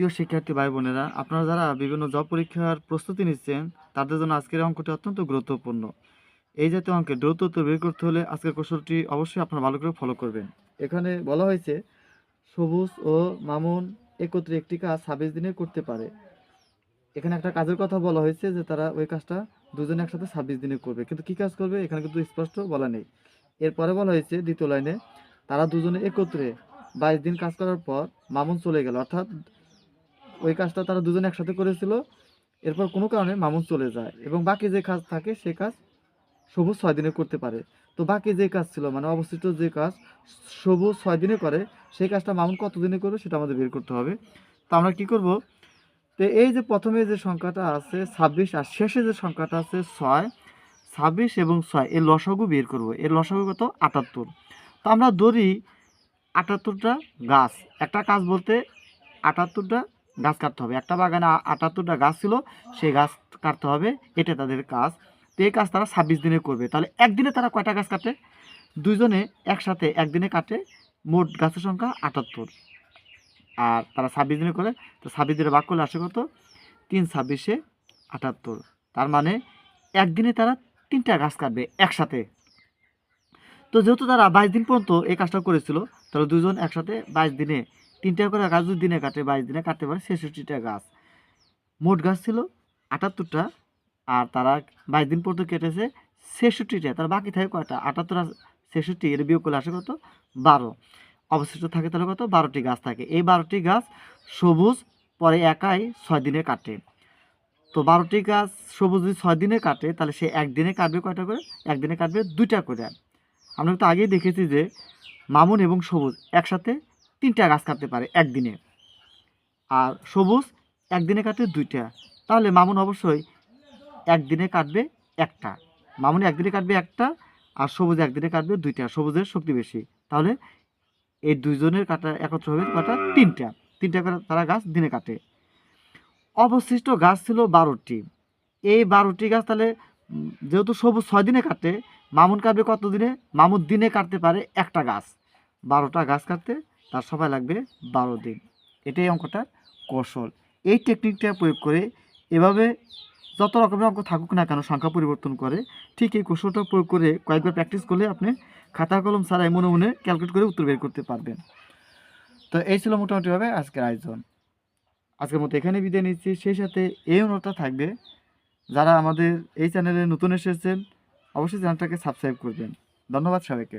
প্রিয় শিক্ষার্থী ভাই বোনেরা আপনারা যারা বিভিন্ন জব পরীক্ষার প্রস্তুতি নিচ্ছেন, তাদের জন্য আজকের অঙ্কটি অত্যন্ত গুরুত্বপূর্ণ। এই জাতীয় অঙ্কে দ্রুত উত্তর বের করতে হলে আজকের কৌশলটি অবশ্যই আপনারা ভালো করে ফলো করবেন। এখানে বলা হয়েছে, সবুজ ও মামুন একত্রে একটি কাজ ছাব্বিশ দিনে করতে পারে। এখানে একটা কাজের কথা বলা হয়েছে যে তারা ওই কাজটা দুজনে একসাথে ছাব্বিশ দিনে করবে। কিন্তু কি কাজ করবে? এখানে কিন্তু স্পষ্ট বলা নেই। এরপরে বলা হয়েছে, দ্বিতীয় লাইনে, তারা দুজনে একত্রে বাইশ দিন কাজ করার পর মামুন চলে গেল। অর্থাৎ ওই কাজটা তারা দুজন একসাথে করেছিল। এরপর কোনো কারণে মামুন চলে যায় এবং বাকি যে কাজ থাকে সে কাজ সবুজ ছয় দিনে করতে পারে। তো বাকি যে কাজ ছিল মানে অবশিষ্ট যে কাজ সবুজ ছয় দিনে করে সেই কাজটা মামুন কত দিনে করবে সেটা আমাদের বের করতে হবে। তো আমরা কি করব? তো এই যে প্রথমে যে সংখ্যাটা আছে ছাব্বিশ আর শেষে যে সংখ্যাটা আছে ছয়, ছাব্বিশ এবং ছয়, এর লসাগু বের করব। এর লসাগু কত? আটাত্তর। তো আমরা ধরি আটাত্তরটা গাছ। একটা কাজ বলতে আটাত্তরটা গাছ কাটতে হবে। একটা বাগানে আটাত্তরটা গাছ ছিল, সেই গাছ কাটতে হবে এটা তাদের কাজ। তো এই কাজ তারা ছাব্বিশ দিনে করবে। তাহলে একদিনে তারা কয়টা গাছ কাটে? দুইজনে একসাথে একদিনে কাটে মোট গাছের সংখ্যা আটাত্তর। আর তারা ছাব্বিশ দিনে করে, তো ছাব্বিশ দিনে ভাগ করলে আসে কত? তিন ছাব্বিশে আটাত্তর। তার মানে একদিনে তারা তিনটা গাছ কাটবে একসাথে। তো যেহেতু তারা বাইশ দিন পর্যন্ত এই কাজটা করেছিল, তাহলে দুজন একসাথে বাইশ দিনে তিনটা করে গাছ যদি দিনে কাটে, বাইশ দিনে কাটতে পারে, ছেষট্টিটা গাছ। মোট গাছ ছিল আটাত্তরটা আর তারা বাইশ দিন পর্যন্ত কেটেছে ছেষট্টিটা, তার বাকি থাকে কয়টা? আটাত্তর ছেষট্টি, এর বিয়োগ করলে আসে কত? বারো। অবশিষ্ট থাকে তাহলে কত? বারোটি গাছ থাকে। এই বারোটি গাছ সবুজ, পরে একাই ছয় দিনে কাটে। তো বারোটি গাছ সবুজ যদি ছয় দিনে কাটে, তাহলে সে একদিনে কাটবে কয়টা করে? একদিনে কাটবে দুইটা করে। আমরা তো আগেই দেখেছি যে মামুন এবং সবুজ একসাথে তিনটা গাছ কাটতে পারে একদিনে। আর সবুজ, একদিনে কাটে দুইটা। তাহলে মামুন অবশ্যই একদিনে কাটবে একটা। মামুন একদিনে কাটবে একটা আর সবুজ একদিনে কাটবে দুইটা। সবুজের শক্তি বেশি। তাহলে এই দুইজনের কাটা একত্র হবে কটা? তিনটা। তিনটা করে তারা গাছ দিনে কাটে। অবশিষ্ট গাছ ছিল বারোটি। এই বারোটি গাছ তাহলে যেহেতু সবুজ ছয় দিনে কাটে, মামুন কাটবে কত দিনে? মামুন দিনে কাটতে পারে একটা গাছ। বারোটা গাছ কাটতে তার সময় লাগবে বারো দিন। এটাই অঙ্কটার কৌশল। এই টেকনিকটা প্রয়োগ করে এভাবে যত রকমের অঙ্ক থাকুক না কেন সংখ্যা পরিবর্তন করে, ঠিক এই কৌশলটা প্রয়োগ করে কয়েকবার প্র্যাকটিস করলে আপনি খাতা কলম ছাড়াই মনে মনে ক্যালকুলেট করে উত্তর বের করতে পারবেন। তো এই ছিল মোটামুটিভাবে আজকের আয়োজন। আজকের মতো এখানে বিদায় নিচ্ছি। সেই সাথে এই অনুরোধটা থাকবে, যারা আমাদের এই চ্যানেলে নতুন এসেছেন, অবশ্যই চ্যানেলটাকে সাবস্ক্রাইব করবেন। ধন্যবাদ সবাইকে।